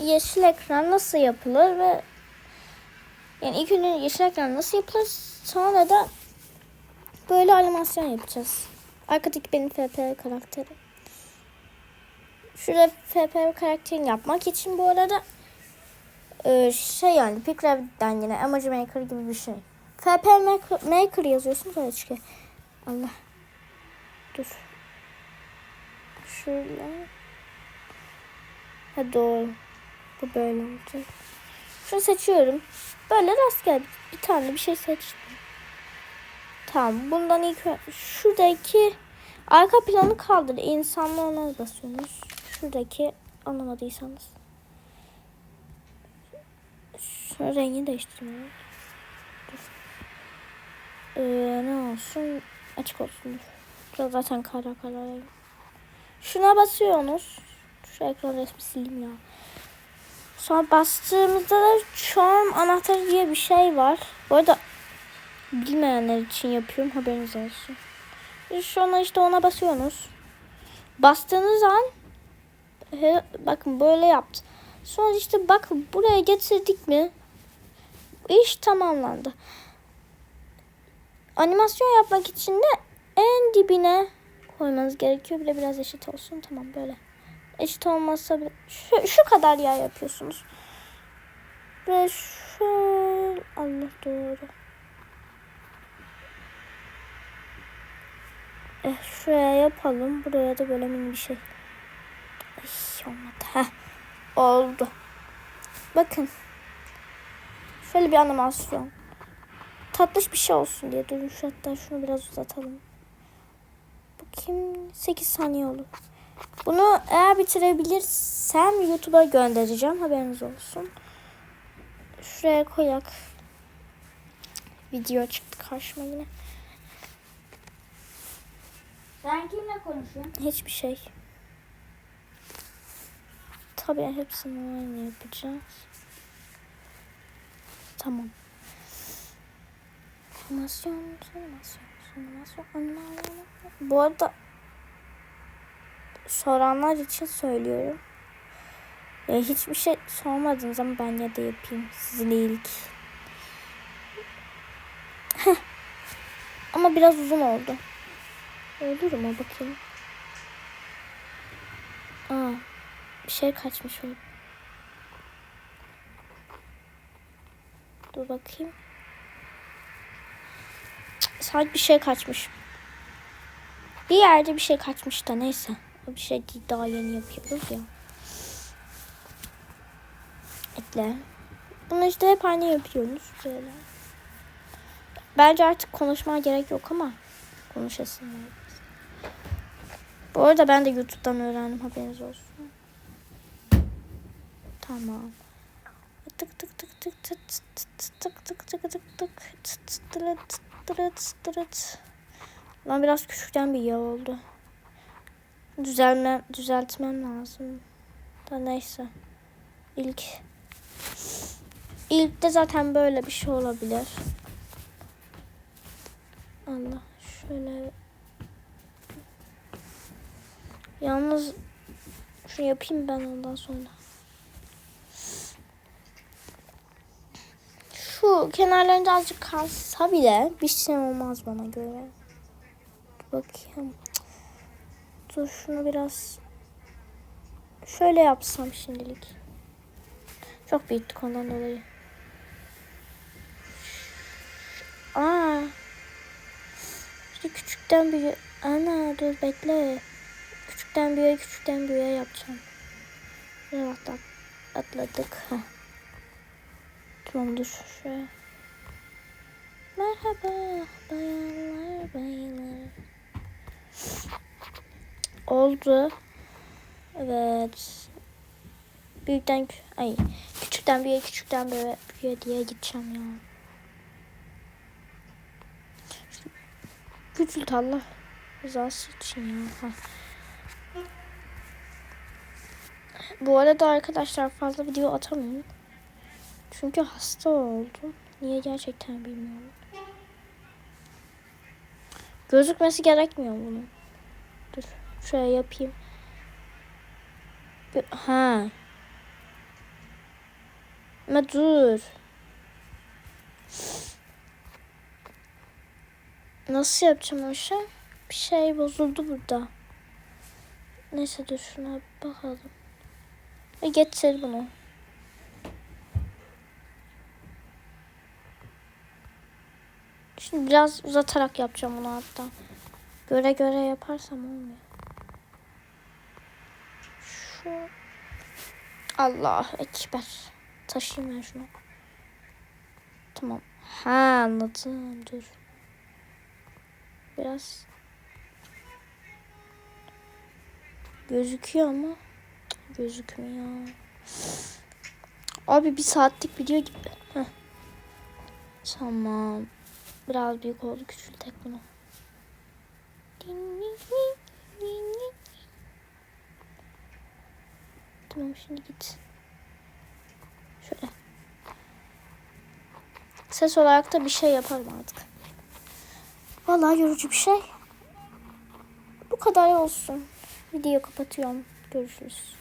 yeşil ekran nasıl yapılır ve yani ilk önce yeşil ekran nasıl yapılır sonra da böyle animasyon yapacağız. Arkadaki benim FP karakteri. Şurada FP karakterini yapmak için bu arada e, şey yani Picrev'den yine Emoji Maker gibi bir şey. FP Maker, Maker yazıyorsunuz öyle çıkıyor. Allah. Dur. Şöyle. Ha doğru. Bu böyle olacak. Şunu seçiyorum. Böyle rastgele bir tane bir şey seçtim. Tamam. Bundan ilk şuradaki arka planı kaldır. İnsanla ona basıyorsunuz. Şuradaki anlamadıysanız. Şunun rengini değiştirmiyorum. Dur. Ee, ne olsun? Açık olsun. Burada zaten kara kara. Şuna basıyorsunuz. Şu ekran resmi sileyim ya. Sonra bastığımızda da charm anahtarı diye bir şey var. Bu arada bilmeyenler için yapıyorum haberiniz olsun. Sonra işte ona basıyorsunuz. Bastığınız an he, bakın böyle yaptı. Sonra işte bakın buraya getirdik mi iş tamamlandı. Animasyon yapmak için de en dibine koymanız gerekiyor. Bir biraz eşit olsun. Tamam böyle. Eşit olmazsa şu, şu kadar yağ yapıyorsunuz. Ve şöyle Allah doğru. Eh, şuraya yapalım. Buraya da böyle mini bir şey. Ay, olmadı. Heh, oldu. Bakın. Şöyle bir animasyon. Tatlış bir şey olsun diye. Durun şu hatta şunu biraz uzatalım. Bakayım 8 saniye olur. Bunu eğer bitirebilirsem YouTube'a göndereceğim. Haberiniz olsun. Şuraya koyak. Video çıktı karşıma yine. Sen kimle konuşuyorsun? Hiçbir şey. Tabii hepsini aynı yapacağız. Tamam. Animasyon, animasyon, animasyon, animasyon. Bu arada soranlar için söylüyorum. Ya hiçbir şey sormadınız ama ben ya da yapayım sizin iyilik. Ama biraz uzun oldu. Olur mu bakayım. Aa, bir şey kaçmış orada. Dur bakayım. Sanki bir şey kaçmış. Bir yerde bir şey kaçmış da neyse. Bir şey değil daha yeni yapıyoruz ya. Ekle. Bunu işte hep aynı yapıyoruz böyle. Bence artık konuşmaya gerek yok ama konuşasın. var. Bu arada ben de YouTube'dan öğrendim haberiniz olsun. Tamam. Tık tık tık tık tık tık tık tık tık tık tık tık tıt tıt tırıt tırıt tırıt. Lan biraz küçükten bir yağ oldu. Düzelme, düzeltmem lazım. Da neyse. İlk İlk de zaten böyle bir şey olabilir. Allah şöyle Yalnız şunu yapayım ben ondan sonra. Şu kenarlarında azıcık kalsa bile bir şey olmaz bana göre. Bakayım. Dur şunu biraz şöyle yapsam şimdilik. Çok büyüttük ondan dolayı. Aa. İşte küçükten büyüğe. Ana dur bekle. Küçükten büyüğe küçükten büyüğe yapacağım. Evet atla- atladık. Tamam dur şuraya. Merhaba bayanlar baylar. Oldu. Evet. Büyükten ay küçükten büyüğe küçükten büyüğe, büyüğe diye gideceğim ya. Küçült Allah rızası için ya. Heh. Bu arada arkadaşlar fazla video atamıyorum. Çünkü hasta oldum. Niye gerçekten bilmiyorum. Gözükmesi gerekmiyor bunun. Dur şöyle yapayım. Ha. Ama dur. Nasıl yapacağım o işi? Bir şey bozuldu burada. Neyse dur şuna bakalım. E getir bunu. Şimdi biraz uzatarak yapacağım bunu hatta. Göre göre yaparsam olmuyor. Şu Allah ekber. Taşıyayım ben şunu. Tamam. Ha anladım. Dur. Biraz gözüküyor ama gözükmüyor. Abi bir saatlik video gibi. Heh. Tamam. Biraz büyük oldu. Küçültek bunu. Tamam şimdi git. Şöyle. Ses olarak da bir şey yaparım artık. Vallahi yorucu bir şey. Bu kadar olsun. Video kapatıyorum. Görüşürüz.